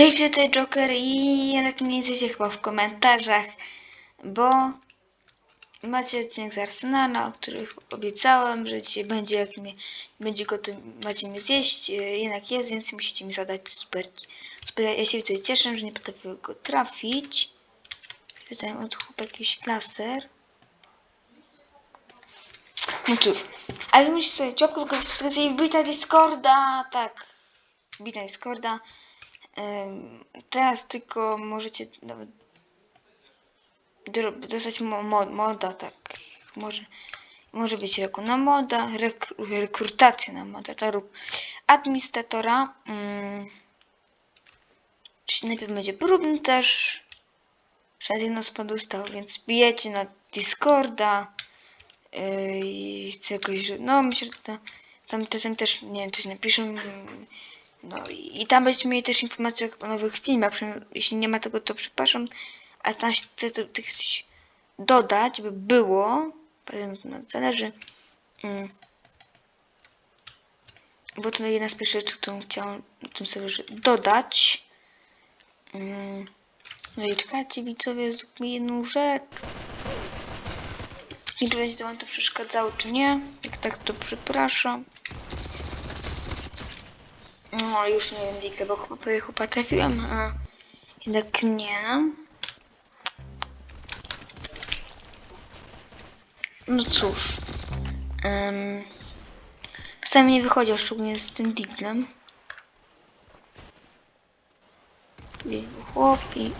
Cześć, tutaj Joker i jednak nie jesteście chyba w komentarzach, bo macie odcinek z Arsenala, o których obiecałem, że dzisiaj będzie, jak mnie, będzie go, macie mnie zjeść, e, jednak jest, więc musicie mi zadać super, super ja się coś cieszę, że nie potrafię go trafić. Zadałem od chłopak jakiś laser. No cóż, ale musicie sobie czapkę wykorzystać i wbić na Discorda, tak, wbić na Discorda. Teraz tylko możecie nawet dostać mo- mo- moda, tak. Może, może być jako na moda, rekru- rekrutacja na moda, to rób administratora. Mm, czyli najpierw będzie próbny też. Żaden z dostał, więc bijecie na Discorda. Yy, i chcę jakoś, no myślę, że to, tam czasem też, nie wiem, coś napiszą. mm, no i, tam będziecie mieli też informacje o nowych filmach. Jeśli nie ma tego, to przepraszam. A tam się chcę coś dodać, by było. Zależy. Mm. Bo to jedna z pierwszych rzeczy, którą chciałam tym dodać. Mm. No i czekajcie, widzowie, zrób mi jedną rzecz. Nie wiem, czy będzie wam to przeszkadzało, czy nie. Jak tak, to przepraszam. No, już nie wiem, Dikę, bo chyba chyba trafiłem, a jednak nie. No cóż. Um, czasami nie wychodzi, szczególnie z tym diglem. Chłop i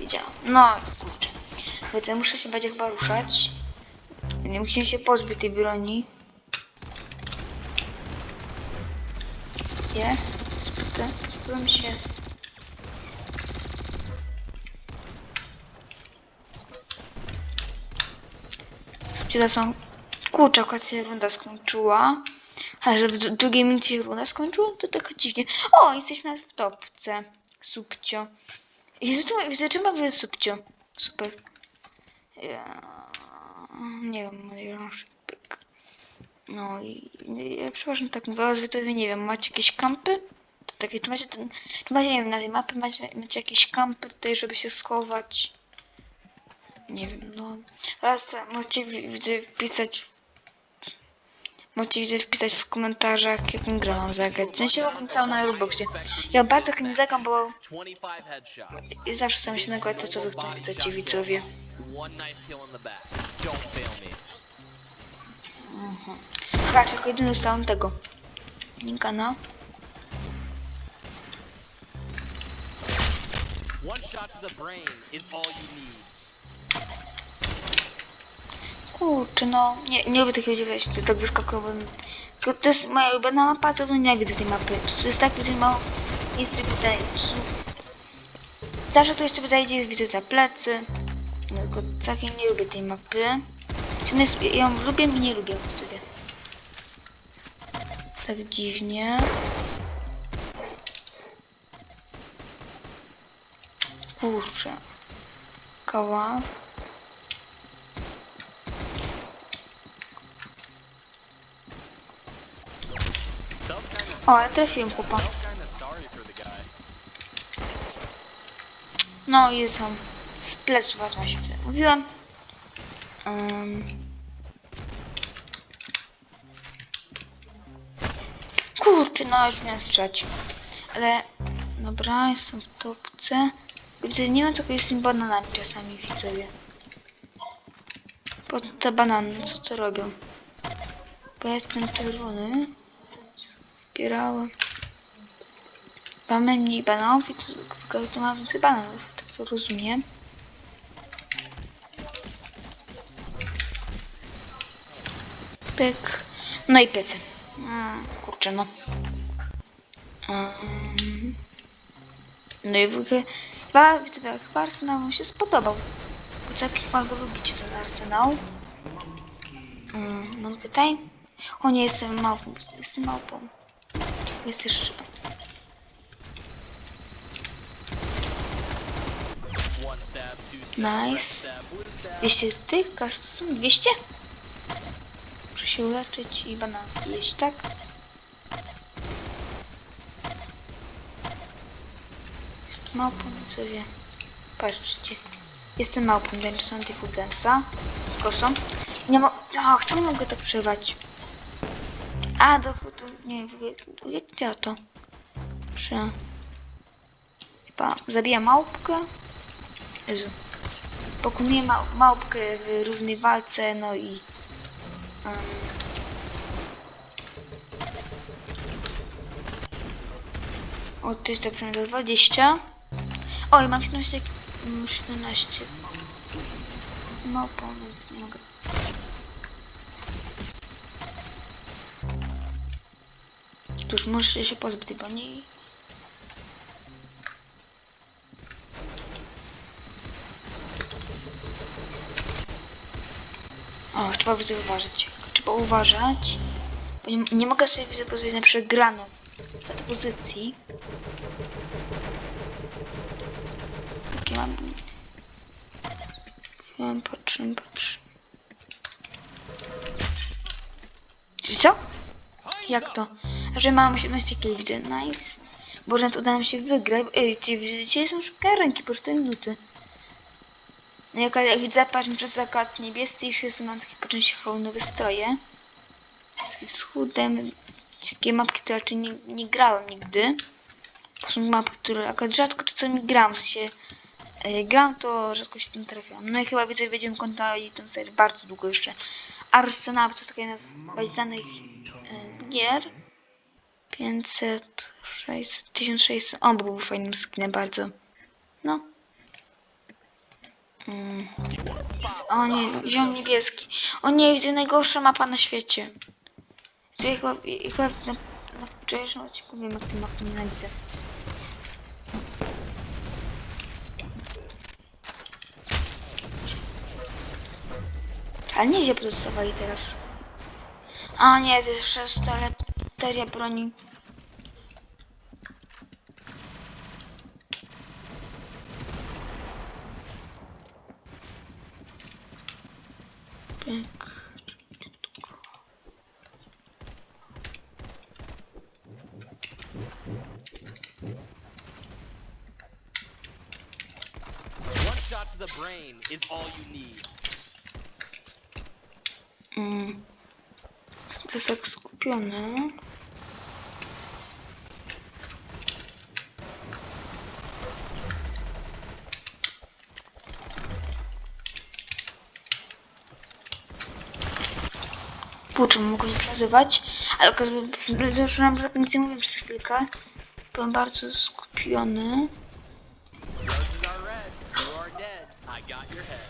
wiedziałam. No, kurczę. Więc muszę się będzie chyba ruszać. Nie musimy się pozbyć tej broni. Jest. Spytam, spytam się. Czy są... Kurczę, akurat się runda skończyła. Ale że w dru- drugiej minucie się runda skończyła, to tak dziwnie. O, jesteśmy w topce. Subcio. Widzę, czemu wy subcio? Super. Ja... Nie wiem, mój rążek. No i ja przepraszam tak mówię, ale wy to nie wiem, macie jakieś kampy? To takie, czy macie ten, czy macie, nie wiem, na tej mapie macie, macie jakieś kampy tutaj, żeby się schować? Nie wiem, no. Raz możecie wi- widzę wpisać Możecie widzę wpisać w komentarzach, jaką grę mam zagrać. W sensie mogę całą na Robloxie. Ja bardzo chętnie zagram, bo 25 headshots. i zawsze sam się nagłać to, co wy chcecie, widzowie. One Patrz, jako jedyny dostałem tego. Linka na... To need. Kurczę, no, nie, nie lubię takiego dziewięć, to tak wyskakowym. Tylko to jest moja ulubiona mapa, to nie widzę tej mapy. To jest tak, że mało tryb wydaje. Zawsze to jeszcze zajdzie, widzę za plecy. No, tylko całkiem nie lubię tej mapy. Ją lubię i nie lubię sobie. Tak dziwnie. Kurczę. Kinda, O, ale trafiłem chłopa. No i są z pleców, a się co mówiłam. Um. Kurczę, no już miałem strzelać. Ale dobra, jestem w topce. Widzę, nie wiem co jest z tym bananami czasami widzowie. Po te banany, co to robią? Bo ja jestem czerwony. Zbierałem. Mamy mniej bananów i to, to ma więcej bananów, tak co rozumiem. Pyk. No i pycy. Mm, kurczę no. Mm. No i chyba, widzę, chyba Arsenał wam się spodobał. Bo całkiem chyba go lubicie ten Arsenał. Mm, mam tutaj. O nie, jestem małpą, jestem małpą. Jesteś stab, two stab, Nice. red stab, blue stab. 200 tych kasum 200? Muszę się uleczyć i bananki jeść, tak? Jest małpą, co wie. Patrzcie. Jestem małpą Dangerson Diffudensa z kosą. Nie mo... Ach, czemu mogę tak przerwać? A, do... to nie wiem, ja to? Prze... Chyba zabija małpkę? Jezu. Pokonuję ma małpkę w równej walce, no i... Um, o, to jest tak przynajmniej 20. Oj, mam 17. mm, 17. Jestem małpą, więc nie mogę. Cóż, muszę się pozbyć tej broni. O, trzeba widzę uważać. Trzeba uważać. Bo nie, nie mogę sobie widzę pozwolić na przegraną z tej pozycji. Jakie mam... Mam, patrzę, patrzę. Czyli co? Jak to? Że mam 18 kg, widzę, nice. Boże, to udało mi się wygrać. Ej, widzicie, są już ręki po 4 minuty. No jak, jak widzę, patrzę przez zakład niebieski, już jestem mam takie po części nowe stroje. Z, chudem. Wszystkie mapki, które raczej nie, nie grałem nigdy. To są mapy, które akurat rzadko czy co mi gram, w sensie gram, to rzadko się tym trafiam. No i chyba widzę, będziemy kontynuowali ten serię bardzo długo jeszcze. Arsenal to jest taka jedna z znanych e, gier. 500, 600, 1600. O, był fajnym skinem bardzo. No. Mm. O nie, ziom niebieski. O nie, widzę najgorsza mapa na świecie. Ja chyba, chyba na, na wczorajszym odcinku wiem, jak tę mapę nienawidzę. Ale nieźle pozostawali teraz. A nie, to jest szesta loteria broni. Pyk. One shot to the brain is all you need. To jest tak skupione. Puczem mogę nie przeżywać, ale zaczynam nic nie mówię przez chwilkę. Byłem bardzo skupiony. Roses are red, you are dead. I got your head.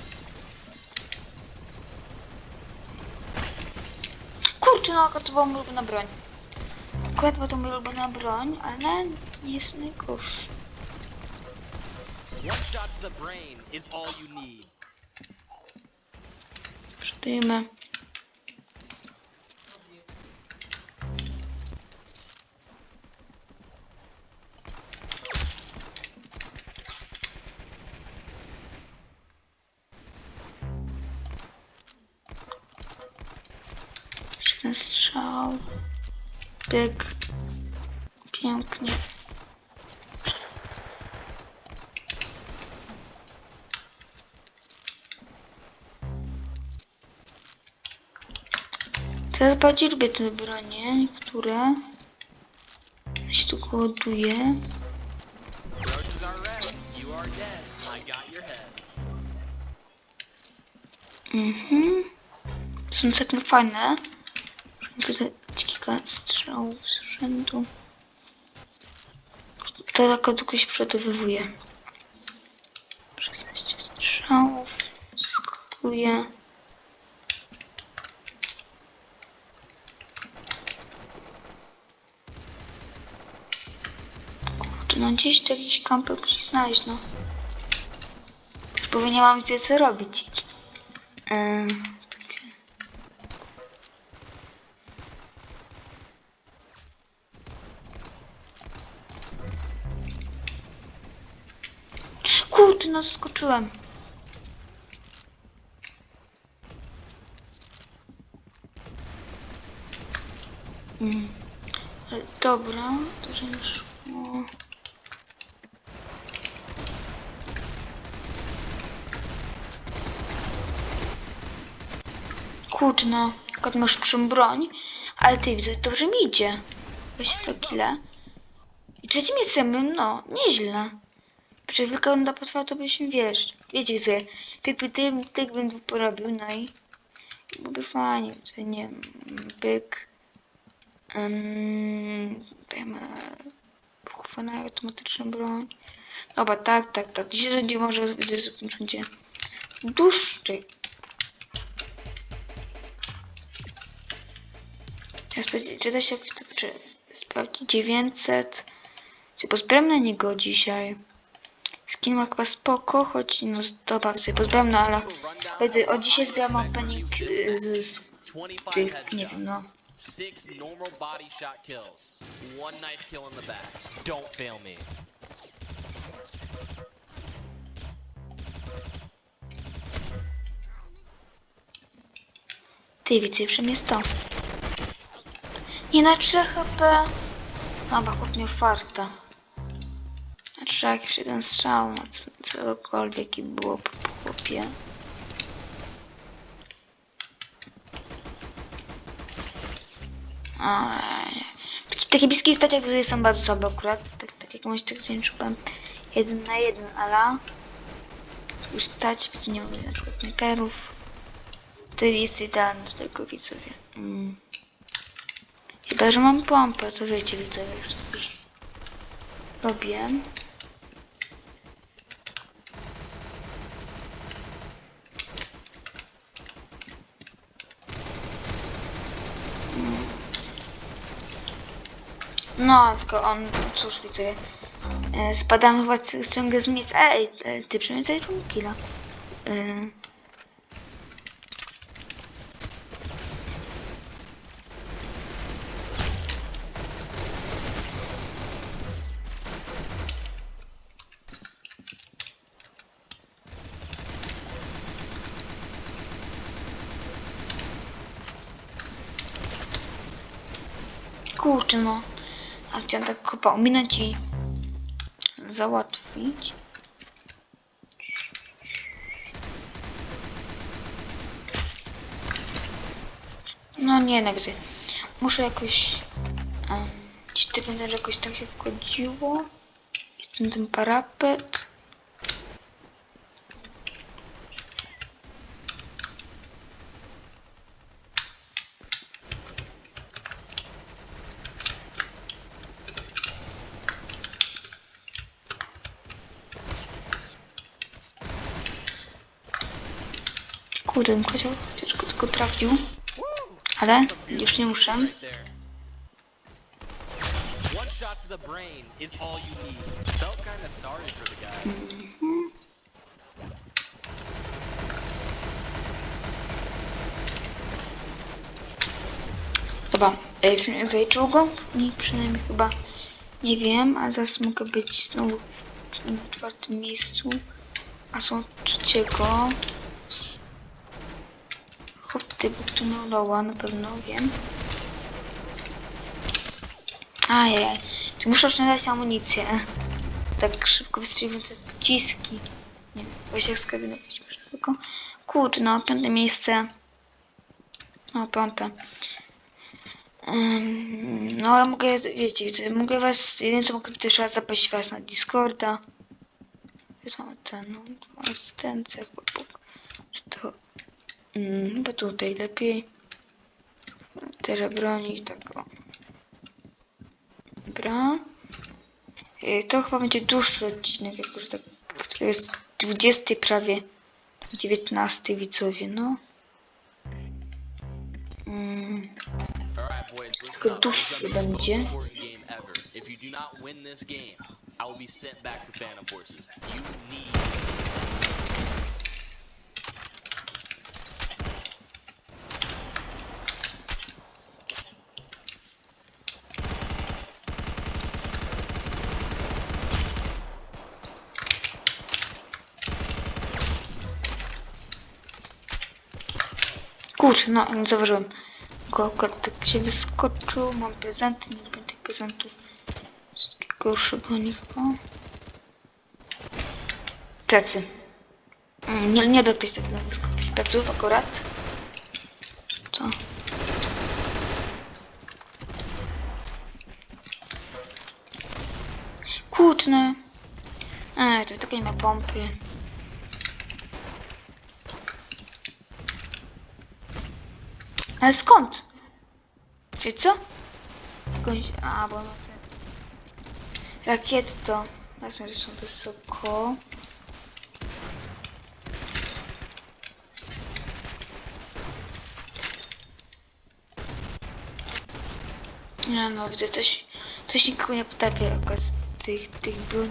No akurat to była moja ulubiona broń. Była to moja ulubiona broń, ale nie jest najgorsza. One shot to the brain is all you need. Przetujemy. Pyk. Pięknie. Teraz bardziej lubię te bronie, które się tu head. Mhm. Są całkiem fajne. Muszę kilka strzałów z rzędu. To taka długo się przygotowywuje. 16 strzałów. Skakuje. Kurczę, no gdzieś tu jakiś kamper musi znaleźć, no. Już powiem, nie mam gdzie co robić. Ym, Kurczę, no skoczyłem. Mm. Dobra, to że nie szło. Kurczę, no, jak masz przy broń, ale ty widzę, dobrze mi idzie. Właśnie to kile. I trzecim jestem, no, nieźle. Czy wielka runda potrwała, to byśmy, wiesz, wiecie, widzę, jakby ty, ty bym porobił, no i byłoby fajnie, co nie byk. Um, dajmy pochwalę automatyczną broń. Dobra, tak, tak, tak. Dzisiaj będzie może widzę. Ja sprawdzi- Czy da się jakoś to czy sprawdzić 900. Sobie pozbieram na niego dzisiaj. Skin ma chyba spoko, choć no dobra, sobie pozbieram, no ale Powiedzmy, od dzisiaj zbieram opening y, z, z 25 tych, nie wiem, no. Six normal body shot kills. One knife kill in the back. Don't fail me. Ty widzę, przynajmniej jest to. Nie na 3 HP. Chłop miał farta. 3 jakiś jeden strzał na c- cokolwiek i było po chłopie. Ale... Taki, takie bliskie jak tutaj są bardzo słabe akurat. Tak, tak jak tak zwiększyłem. Jeden na jeden, ale... Już stać, gdzie nie mamy na przykład sniperów. To jest idealne do tego widzowie. Mm. Chyba, że mam pompę, to wiecie widzowie wszystko. Robię. No, tylko on, cóż widzę, e, spadam chyba ciągle z miejsca. Ej, e, ty przynajmniej tutaj killa. E, Kurczę no. A chciałam tak chyba ominąć i załatwić. No nie, na gdzie. Muszę jakoś... Um, ci ty będę, że jakoś tak się wchodziło. Ten, ten parapet. Kurde, bym chociaż go tylko trafił. Ale już nie muszę. Dobra, e, zajęczyło go? Nie, przynajmniej chyba nie wiem, a zaraz mogę być znowu w czwartym miejscu, a są trzeciego. Hop, ty, bo tu miał loła, na pewno wiem. Ajajaj, czy muszę oszczędzać amunicję? Tak szybko wystrzeliwują te pociski. Nie wiem, właśnie jak z kabiny wszystko. Kurczę, no, piąte miejsce. No, piąte. Ym, no ale mogę, wiecie, wiecie, mogę was, jedyne co mogę też raz zapaść was na Discorda. Mamy ten, no, ten to, mm, chyba tutaj lepiej. Tyle broni, tak o. Dobra. Y, To chyba będzie dłuższy odcinek, jak już tak, to jest 20 prawie, 19 widzowie, no. Mm. Tylko dłuższy będzie. Kurczę, no nie zauważyłem. Go akurat tak się wyskoczył. Mam prezenty, nie lubię tych prezentów. Wszystkie gorsze było nich. O. Plecy. Mm, no, nie, nie był ktoś tak na wyskoki z pleców akurat. Co? Kłótny. Ej, to tylko nie ma pompy. Ale skąd? Czy co? Jakąś... A, bo ma te... Rakiety to... Razem, są wysoko. Nie no, widzę coś... Coś nikogo nie potrafi akurat z tych, tych broń.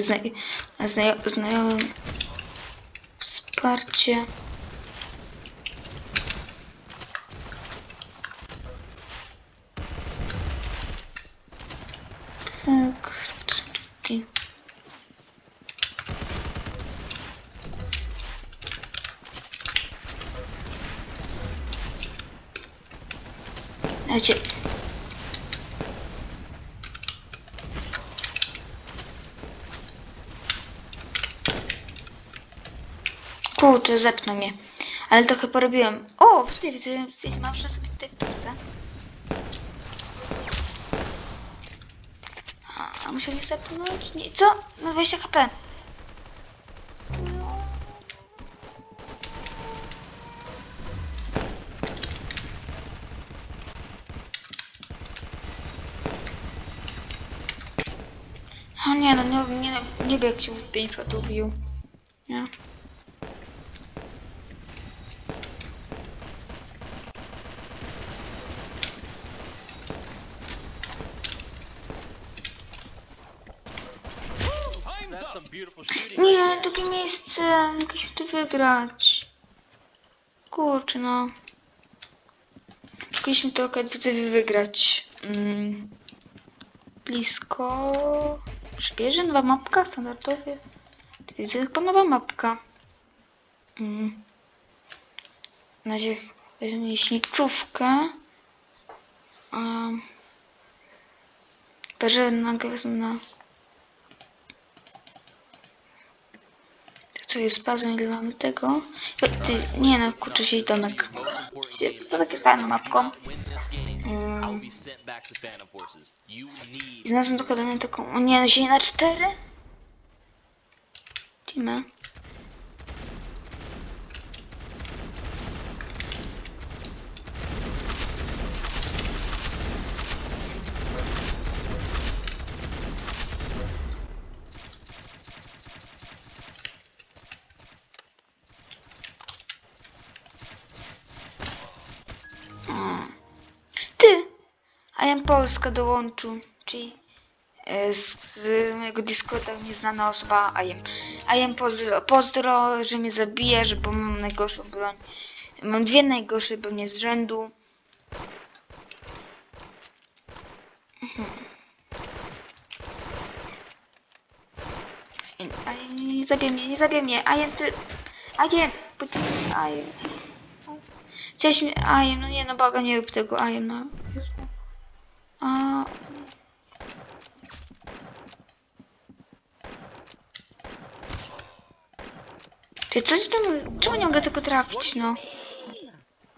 pomagam tu jest zna zna znajomym wsparcie. Tak, co tutaj? Znaczy, zepnął mnie. Ale to chyba robiłem. O, ty jesteś mam sobie tutaj w turce. A, muszę mnie zepnąć? Nie, co? No 20 HP. O nie, no nie, nie, nie jak się w 5 ubił. Nie. That's some beautiful shooting. Nie, right there. drugie miejsce. Wygrać. Kurczę, no. To akurat widzę wygrać. Mm. Blisko. Przybierze nowa mapka, standardowy. To widzę chyba nowa mapka. Mm. Na razie weźmiemy leśniczówkę. Um. Berze nagle wezmę na co jest bazą, ile mamy tego? Ty, nie no, kurczę się Się- game. Domek jest fajną mapką. I znalazłem dokładnie taką, o nie, no ziemię na cztery? Teamy. A ja Polska dołączył, czyli e, z, z mojego Discorda nieznana osoba Ajem. Ajem pozdro, pozdro, że mnie zabijesz, bo mam najgorszą broń. Mam dwie najgorsze bronie z rzędu. Mhm. Ajem, nie zabij mnie, nie zabij mnie. Ajem, ty... Ajem, poczekaj, Ajem. Chciałeś mnie... Ajem, no nie, no baga, nie rób tego, Ajem, no. A... Ty coś czemu, czemu nie mogę tego trafić, no?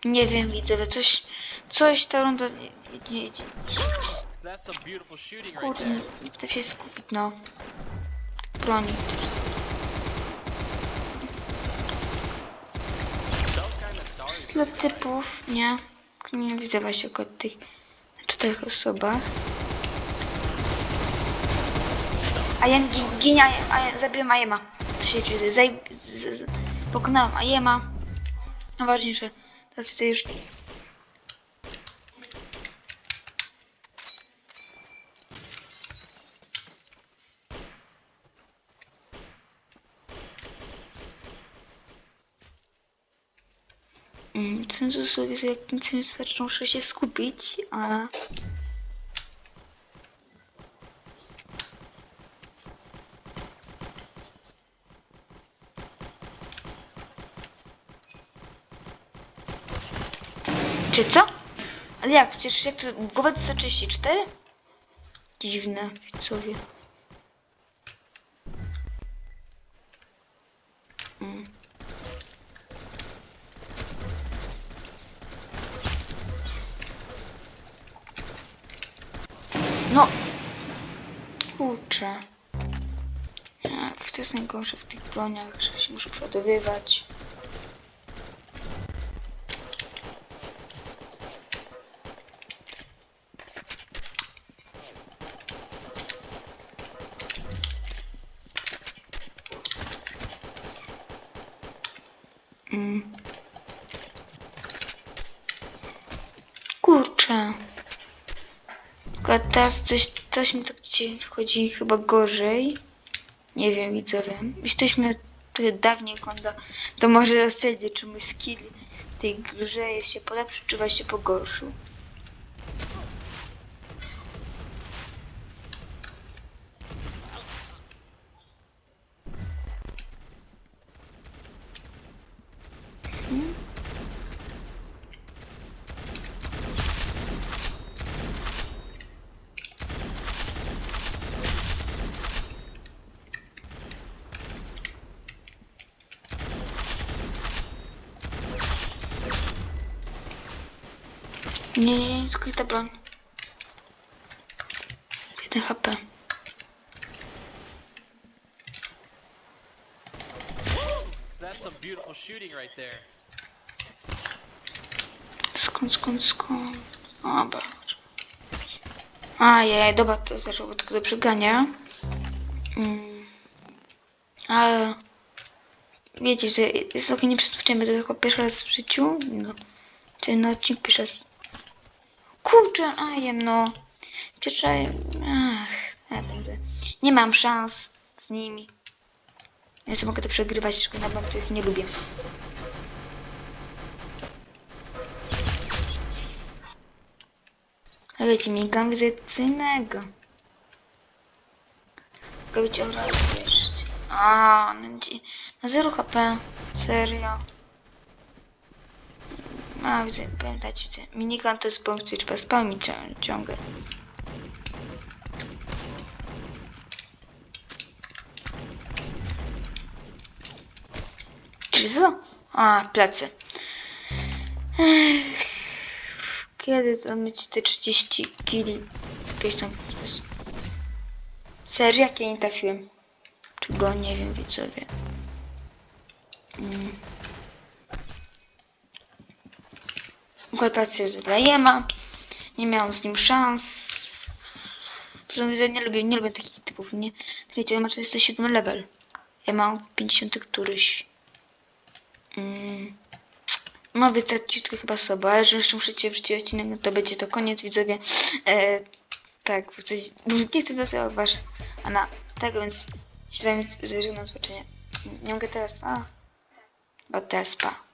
Nie wiem, widzowie, coś, coś ta runda nie, nie, nie, kurde, nie potrafię się skupić, no. Broni, tyle typów, nie? Nie widzę właśnie jako tych czterech osobach. A ja gin, ginie, a ja zabiłem Ajema. To się dzieje, zaj, z, z, pokonałem Ajema. Najważniejsze, teraz widzę już cudzysłowie, że jak nic nie wystarczy, muszę się skupić, a... Czy co? Ale jak? Przecież jak to... Głowę to 134? Dziwne, widzowie. Jest najgorsze w tych broniach, że się muszę przeładowywać. Mm. Kurczę. Tylko teraz coś, coś mi tak dzisiaj wchodzi chyba gorzej. Nie wiem, widzowie. Jesteśmy trochę dawniej ogląda, to może zasadzie, czy mój skill w tej grze jest się polepszył, czy właśnie pogorszył. Nie, nie, nie, skryta broń. 1 HP. That's some beautiful shooting right there. Skąd, skąd, skąd? Dobra. A, je, dobra, to zaczęło tylko do przegania. Mm. Ale... Wiecie, że jest trochę nieprzyzwyczajone, to tylko pierwszy raz w życiu. No. Czy na odcinku pierwszy raz. Kurczę, a jem, no. Ach, ja tam Nie mam szans z nimi. Sobie mogę to przegrywać, tylko na bank, ich nie lubię. A wiecie, mi kanwizacyjnego. Tylko wiecie, o raz jeszcze. A, na 0 HP. Serio. A, widzę, pamiętajcie, widzę. Minigun to jest punkt, trzeba spamić cią- ciągle. Czy co? A, plecy. Kiedy zamyć te 30 kili? Jakieś tam... Serio? Jak ja nie trafiłem? Czy go nie wiem, widzowie. Mm. Gotację zadajemy. Nie miałam z nim szans. Widzę, nie lubię, nie lubię takich typów, nie? Wiecie, on ma 47 level. Ja mam 50 któryś. Mm. No wycaciutko chyba sobie, ale że jeszcze muszę cię wrzucić odcinek, no to będzie to koniec widzowie. E, tak, nie chcę dosyć wasz, a na tego, więc się z zobaczenia. Nie mogę teraz, a, bo teraz pa.